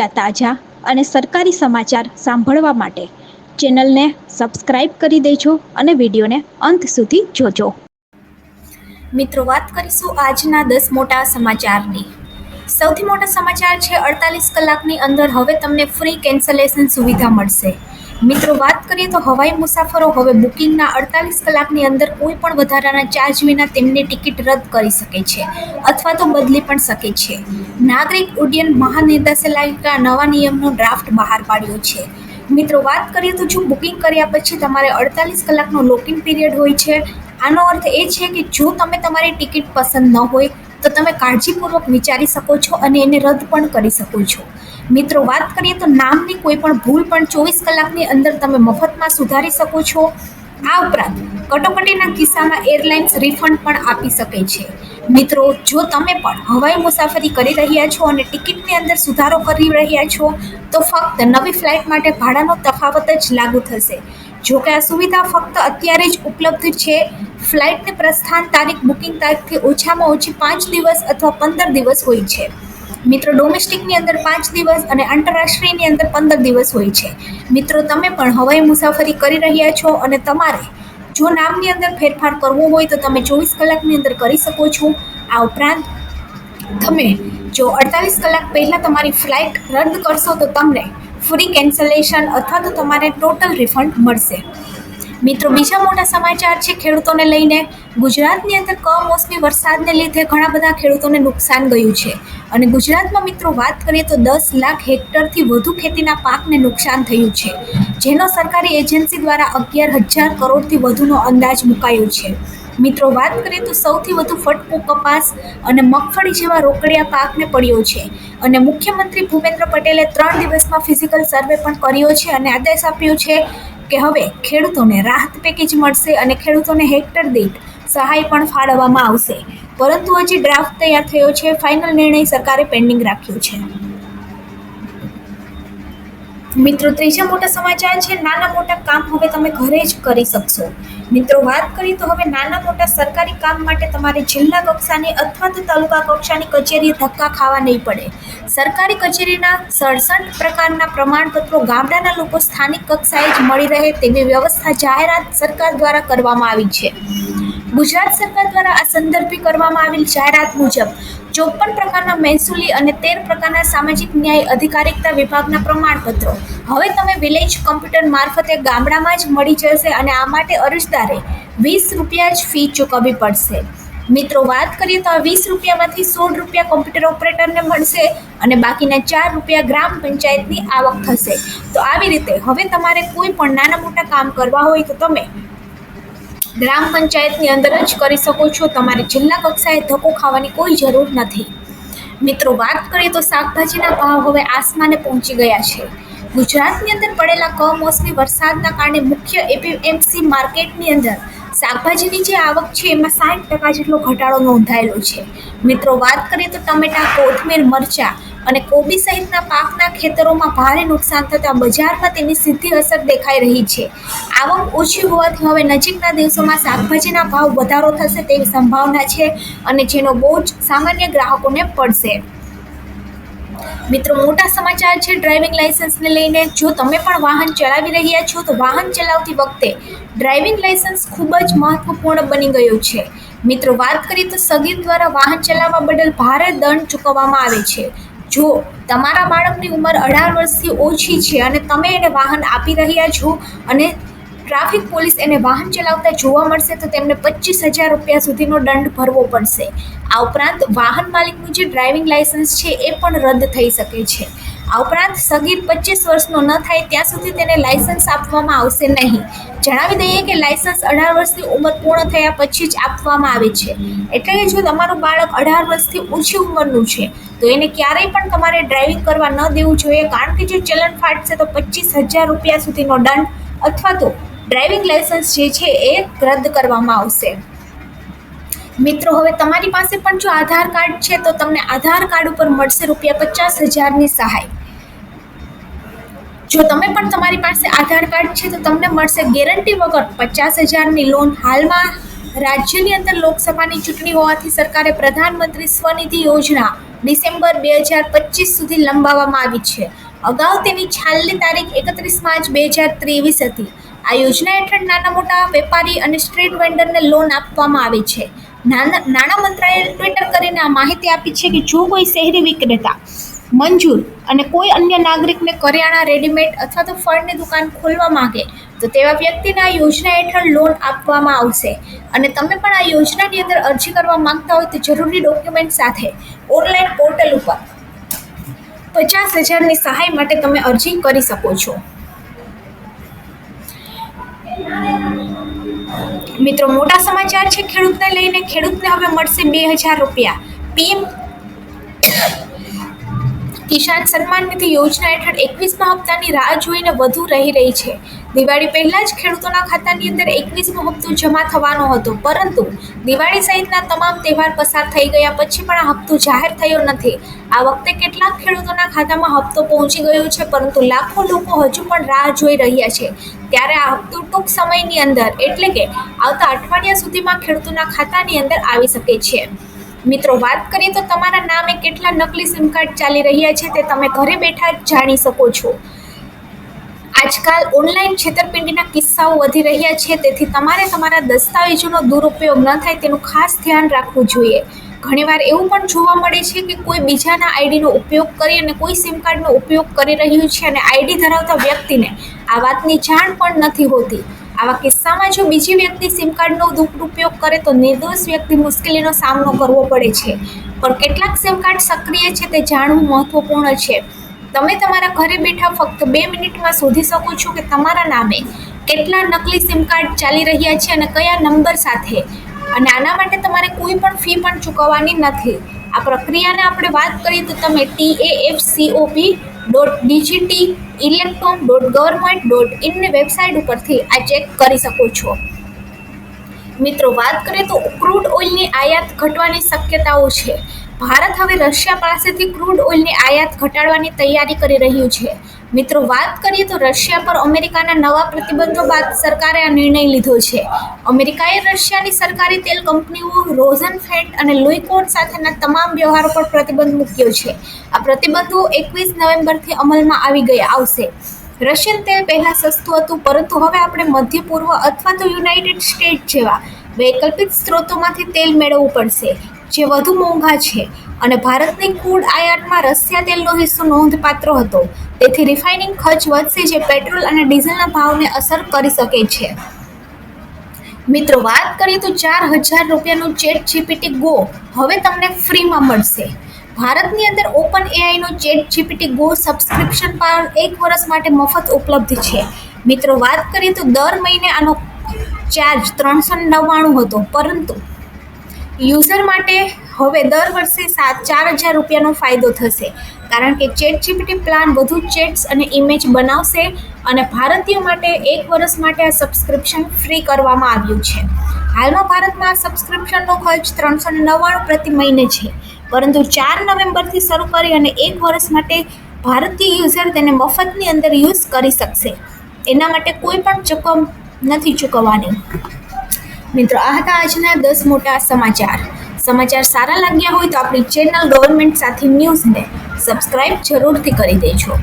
તાજા અને સરકારી સમાચાર સાંભળવા માટે ચેનલને સબસ્ક્રાઇબ કરી દેજો અને વિડીયોને અંત સુધી જોજો. મિત્રો, વાત કરીશું આજના દસ મોટા સમાચારની. સૌથી મોટા સમાચાર છે, અડતાલીસ કલાકની અંદર હવે તમને ફ્રી કેન્સલેશન સુવિધા મળશે. મિત્રો, વાત કરીએ તો હવાઈ મુસાફરો હવે બુકિંગના અડતાલીસ કલાકની અંદર કોઈ પણ વધારાના ચાર્જ વિના તેમની ટિકિટ રદ કરી શકે છે અથવા તો બદલી પણ શકે છે. નાગરિક ઉડ્ડયન મહાનિર્દેશાલયના નવા નિયમનો ડ્રાફ્ટ બહાર પાડ્યો છે. મિત્રો, વાત કરીએ તો જો બુકિંગ કર્યા પછી તમારે અડતાલીસ કલાકનો લોકિંગ પીરિયડ હોય છે, આનો અર્થ એ છે કે જો તમે તમારી ટિકિટ પસંદ ન હોય, તો તમે કાળજીપૂર્વક વિચારી શકો છો અને એને રદ પણ કરી શકો છો. મિત્રો, વાત કરીએ તો નામની કોઈ પણ ભૂલ પણ ચોવીસ કલાકની અંદર તમે મફતમાં સુધારી શકો છો. આ ઉપરાંત કટોકટીના કિસ્સામાં એરલાઇન્સ રિફંડ પણ આપી શકે છે. મિત્રો, જો તમે પણ હવાઈ મુસાફરી કરી રહ્યા છો અને ટિકિટની અંદર સુધારો કરી રહ્યા છો, તો ફક્ત નવી ફ્લાઇટ માટે ભાડાનો તફાવત જ લાગુ થશે. જો કે આ સુવિધા ફક્ત અત્યારે જ ઉપલબ્ધ છે. ફ્લાઇટની પ્રસ્થાન તારીખ બુકિંગ તારીખથી ઓછામાં ઓછી પાંચ દિવસ અથવા પંદર દિવસ હોય છે. મિત્રો ડોમેસ્ટિકની અંદર પાંચ દિવસ અને આંતરરાષ્ટ્રીયની અંદર પંદર દિવસ હોય છે. મિત્રો, તમે પણ હવાઈ મુસાફરી કરી રહ્યા છો અને તમારે જો નામની અંદર ફેરફાર કરવો હોય તો તમે ચોવીસ કલાકની અંદર કરી શકો છો. આ ઉપરાંત તમે જો અડતાલીસ કલાક પહેલાં તમારી ફ્લાઇટ રદ કરશો તો તમને ફ્રી કેન્સલેશન અથવા તો તમારે ટોટલ રિફંડ મળશે. મિત્રો, બીજા મોટા સમાચાર છે ખેડૂતોને લઈને. ગુજરાતની અંદર કમોસમી વરસાદને લીધે ઘણા બધા ખેડૂતોને નુકસાન ગયું છે. અને ગુજરાતમાં મિત્રો, વાત કરીએ તો દસ લાખ હેક્ટરથી વધુ ખેતીના પાકને નુકસાન થયું છે, જેનો સરકારી એજન્સી દ્વારા અગિયાર હજાર કરોડથી વધુનો અંદાજ મુકાયો છે. મિત્રો, વાત કરીએ તો સૌથી વધુ ફટકો કપાસ અને મગફળી જેવા રોકડિયા પાકને પડ્યો છે. અને મુખ્યમંત્રી ભૂપેન્દ્ર પટેલે ત્રણ દિવસમાં ફિઝિકલ સર્વે પણ કર્યો છે અને આદેશ આપ્યો છે કે હવે ખેડૂતોને રાહત પેકેજ મળશે અને ખેડૂતોને હેક્ટર દીઠ સહાય પણ ફાળવવામાં આવશે. પરંતુ હજી ડ્રાફ્ટ તૈયાર થયો છે. ફાઇનલ નિર્ણય સરકારે પેન્ડિંગ રાખ્યો છે. મિત્રો, ત્રીજા મોટા સમાચાર છે, નાના મોટા કામ હવે તમે ઘરે જ કરી શકશો. મિત્રો, વાત કરીએ તો હવે નાના મોટા સરકારી કામ માટે તમારે જિલ્લા કક્ષાની અથવા તો તાલુકા કક્ષાની કચેરીએ ધક્કા ખાવા નહીં પડે. સરકારી કચેરીના સડસઠ પ્રકારના પ્રમાણપત્રો ગામડાના લોકો સ્થાનિક કક્ષાએ જ મળી રહે તેવી વ્યવસ્થા જાહેરાત સરકાર દ્વારા કરવામાં આવી છે. ગુજરાત સરકાર દ્વારા આ સંદર્ભે કરવામાં આવેલ જાહેરાત મુજબ ચોપન પ્રકારના મહેસૂલી અને તેર પ્રકારના સામાજિક ન્યાય અધિકારિકતા વિભાગના પ્રમાણપત્રો. હવે તમે વિલેજ કમ્પ્યુટર મારફતે ગામડામાં જ મળી જશે અને આ માટે અરજદારે વીસ રૂપિયા જ ફી ચૂકવવી પડશે. મિત્રો, વાત કરીએ તો આ વીસ રૂપિયામાંથી સોળ રૂપિયા કોમ્પ્યુટર ઓપરેટરને મળશે અને બાકીના ચાર રૂપિયા ગ્રામ પંચાયતની આવક થશે. તો આવી રીતે, હવે તમારે કોઈ પણ નાના મોટા કામ કરવા હોય તો તમે ગ્રામ પંચાયતની અંદર જ કરી શકો છો. તમારે જિલ્લા કક્ષાએ ધક્કો ખાવાની કોઈ જરૂર નથી. મિત્રો, વાત કરીએ તો શાકભાજીના ભાવ હવે આસમાને પહોંચી ગયા છે. ગુજરાતની અંદર પડેલા કમોસમી વરસાદના કારણે મુખ્ય એપીએમસી માર્કેટની અંદર શાકભાજીની જે આવક છે, એમાં સાઠ ટકા જેટલો ઘટાડો નોંધાયેલો છે. મિત્રો, વાત કરીએ તો ટમેટા, કોથમીર, મરચાં અને કોબી સહિતના પાકના ખેતરોમાં ભારે નુકસાન થતાં બજારમાં તેની સીધી અસર દેખાઈ રહી છે. આવક ઓછી હોવાથી હવે નજીકના દિવસોમાં શાકભાજીના ભાવ વધારો થશે તેવી સંભાવના છે અને જેનો બોજ સામાન્ય ગ્રાહકોને પડશે. મિત્રો, મોટા સમાચાર છે ડ્રાઇવિંગ લાઇસન્સને લઈને. જો તમે પણ વાહન ચલાવી રહ્યા છો, તો વાહન ચલાવતી વખતે ડ્રાઇવિંગ લાઇસન્સ ખૂબ જ મહત્વપૂર્ણ બની ગયું છે. મિત્રો, વાત કરીએ તો સગીર દ્વારા વાહન ચલાવવા બદલ ભારે દંડ ચૂકવવામાં આવે છે. જો તમારા બાળકની ઉંમર અઢાર વર્ષથી ઓછી છે અને તમે એને વાહન આપી રહ્યા છો અને ટ્રાફિક પોલીસ એને વાહન ચલાવતા જોવા મળશે, તો તેમને પચીસ હજાર રૂપિયા સુધીનો દંડ ભરવો પડશે. આ ઉપરાંત વાહન માલિકનું જે ડ્રાઇવિંગ લાયસન્સ છે, એ પણ રદ થઈ શકે છે. આ ઉપરાંત સગીર પચીસ વર્ષનો ન થાય ત્યાં સુધી તેને લાયસન્સ આપવામાં આવશે નહીં. જણાવી દઈએ કે લાયસન્સ અઢાર વર્ષની ઉંમર પૂર્ણ થયા પછી જ આપવામાં આવે છે. એટલે કે જો તમારું બાળક અઢાર વર્ષથી ઓછી ઉંમરનું છે, તો એને ક્યારેય પણ તમારે ડ્રાઇવિંગ કરવા ન દેવું જોઈએ, કારણ કે જો ચલણ ફાટશે તો પચીસ હજાર રૂપિયા સુધીનો દંડ અથવા તો ડ્રાઇવિંગ લાયસન્સ જે છે એ રદ કરવામાં આવશે. મિત્રો, હવે તમારી પાસે પણ જો આધાર કાર્ડ છે, તો તમને આધાર કાર્ડ ઉપર મળશે રૂપિયા પચાસ હજારની સહાય. જો તમે પણ તમારી પાસે આધાર કાર્ડ છે, તો તમને મળશે ગેરંટી વગર પચાસ હજારની લોન. હાલમાં રાજ્યની અંદર લોકસભાની ચૂંટણી હોવાથી સરકારે પ્રધાનમંત્રી સ્વનિધિ યોજના ડિસેમ્બર બે હજાર પચીસ સુધી લંબાવવામાં આવી છે. અગાઉ તેની છાલની તારીખ એકત્રીસ માર્ચ બે હજાર ત્રેવીસ હતી. આ યોજના હેઠળ નાના મોટા વેપારી અને સ્ટ્રીટ વેન્ડરને લોન આપવામાં આવે છે. નાના નાણાં મંત્રાલયે ટ્વિટર કરીને આ માહિતી આપી છે કે જો કોઈ શહેરી વિક્રેતા મંજૂર અને કોઈ અન્ય નાગરિકને કરિયાણા રેડીમેડ અથવા તો ફળની દુકાન ખોલવા માંગે, તો તેવા વ્યક્તિને આ યોજના હેઠળ લોન આપવામાં આવશે. અને તમે પણ આ યોજનાની અંદર અરજી કરવા માંગતા હોય તો જરૂરી ડોક્યુમેન્ટ સાથે ઓનલાઈન પોર્ટલ ઉપર પચાસ હજારની સહાય માટે તમે અરજી કરી શકો છો. મિત્રો, મોટા સમાચાર છે, ખેડૂતને લઈને. ખેડૂતને હવે મળશે બે હજાર રૂપિયા. પીએમ કિસાન સન્માન નિધિ યોજના હેઠળ એકવીસમા હપ્તાની રાહ જોઈને વધુ રહી રહી છે. દિવાળી પહેલા જ ખેડૂતોના ખાતાની અંદર એકવીસમો હપ્તો જમા થવાનો હતો, પરંતુ દિવાળી સહિતના તમામ તહેવાર પસાર થઈ ગયા પછી પણ આ હપ્તો જાહેર થયો નથી. આ વખતે કેટલાક ખેડૂતોના ખાતામાં હપ્તો પહોંચી ગયો છે, પરંતુ લાખો લોકો હજુ પણ રાહ જોઈ રહ્યા છે. ત્યારે આ હપ્તો ટૂંક સમયની અંદર, એટલે કે આવતા અઠવાડિયા સુધીમાં ખેડૂતોના ખાતાની અંદર આવી શકે છે. મિત્રો, વાત કરીએ તો તમારા નામે કેટલા નકલી સિમ કાર્ડ ચાલી રહ્યા છે તે તમે ઘરે બેઠા જાણી શકો છો. આજકાલ ઓનલાઈન છેતરપિંડીના કિસ્સાઓ વધી રહ્યા છે, તેથી તમારે તમારા દસ્તાવેજોનો દુરુપયોગ ન થાય તેનું ખાસ ધ્યાન રાખવું જોઈએ. ઘણીવાર એવું પણ જોવા મળે છે કે કોઈ બીજાના આઈડીનો ઉપયોગ કરી અને કોઈ સિમ કાર્ડનો ઉપયોગ કરી રહ્યું છે અને આઈડી ધરાવતા વ્યક્તિને આ વાતની જાણ પણ નથી હોતી. આવા કિસ્સામાં જો બીજી વ્યક્તિ સિમ કાર્ડનો દુરુપયોગ કરે તો નિર્દોષ વ્યક્તિ મુશ્કેલીનો સામનો કરવો પડે છે. પણ કેટલાક સિમ કાર્ડ સક્રિય છે તે જાણવું મહત્વપૂર્ણ છે. તમે તમારા ઘરે બેઠા ફક્ત બે મિનિટમાં શોધી શકો છો કે તમારા નામે કેટલા નકલી સિમ કાર્ડ ચાલી રહ્યા છે અને કયા નંબર સાથે. અને આના માટે તમારે કોઈ પણ ફી પણ ચૂકવવાની નથી. આ પ્રક્રિયાને આપણે વાત કરીએ તો તમે T A F COP dot DGT electron dot government dot ઇનની website ઉપરથી આ ચેક કરી શકો છો. મિત્રો, વાત કરીએ તો ક્રૂડ ઓઇલની આયાત ઘટવાની શક્યતાઓ છે. ભારત હવે રશિયા પાસેથી ક્રૂડ ઓઇલની આયાત ઘટાડવાની તૈયારી કરી રહ્યું છે. મિત્રો, વાત કરીએ તો રશિયા પર અમેરિકાના નવા પ્રતિબંધો બાદ સરકારે આ નિર્ણય લીધો છે. અમેરિકાએ રશિયાની સરકારી તેલ કંપનીઓ રોઝન ફેન્ટ અને લુઇકોન સાથેના તમામ વ્યવહારો પર પ્રતિબંધ મૂક્યો છે. આ પ્રતિબંધો એકવીસ નવેમ્બરથી અમલમાં આવી ગયા આવશે. રશિયન તેલ પહેલાં સસ્તું હતું, પરંતુ હવે આપણે મધ્ય પૂર્વ અથવા તો યુનાઇટેડ સ્ટેટ જેવા વૈકલ્પિક સ્ત્રોતોમાંથી તેલ મેળવવું પડશે. જે વધુ મોંઘા છે. અને ભારતની ક્રૂડ આયાતમાં રશિયા તેલનો હિસ્સો નોંધપાત્ર હતો. તેથી રિફાઇનિંગ ખર્ચ વધશે જે પેટ્રોલ અને ડીઝલના ભાવને અસર કરી શકે છે. મિત્રો, વાત કરીએ તો ચાર હજાર રૂપિયાનું ચેટ જીપીટી ગો હવે તમને ફ્રીમાં મળશે. ભારતની અંદર ઓપન એઆઈનો ચેટ જીપીટી ગો સબસ્ક્રિપ્શન પર એક વર્ષ માટે મફત ઉપલબ્ધ છે. મિત્રો, વાત કરીએ તો દર મહિને આનો ચાર્જ ત્રણસો નવ્વાણું હતો. પરંતુ યુઝર માટે હવે દર વર્ષે સાત ચાર હજાર રૂપિયાનો ફાયદો થશે. કારણ કે ચેટ જીપીટી પ્લાન વધુ ચેટ્સ અને ઇમેજ બનાવશે અને ભારતીયો માટે એક વર્ષ માટે આ સબસ્ક્રિપ્શન ફ્રી કરવામાં આવ્યું છે. હાલમાં ભારતમાં આ સબસ્ક્રિપ્શનનો ખર્ચ ત્રણસો નવ્વાણું પ્રતિ મહિને છે. પરંતુ ચાર નવેમ્બરથી શરૂ કરી અને એક વર્ષ માટે ભારતીય યુઝર તેને મફતની અંદર યુઝ કરી શકશે. એના માટે કોઈ પણ ચૂકવ નથી ચૂકવવાની. મિત્રો, આ હતા આજના દસ મોટા સમાચાર. સમાચાર સારા લાગ્યા હોય તો આપણી ચેનલ ગવર્મેન્ટ સાથે ન્યૂઝને સબસ્ક્રાઇબ જરૂરથી કરી દેજો.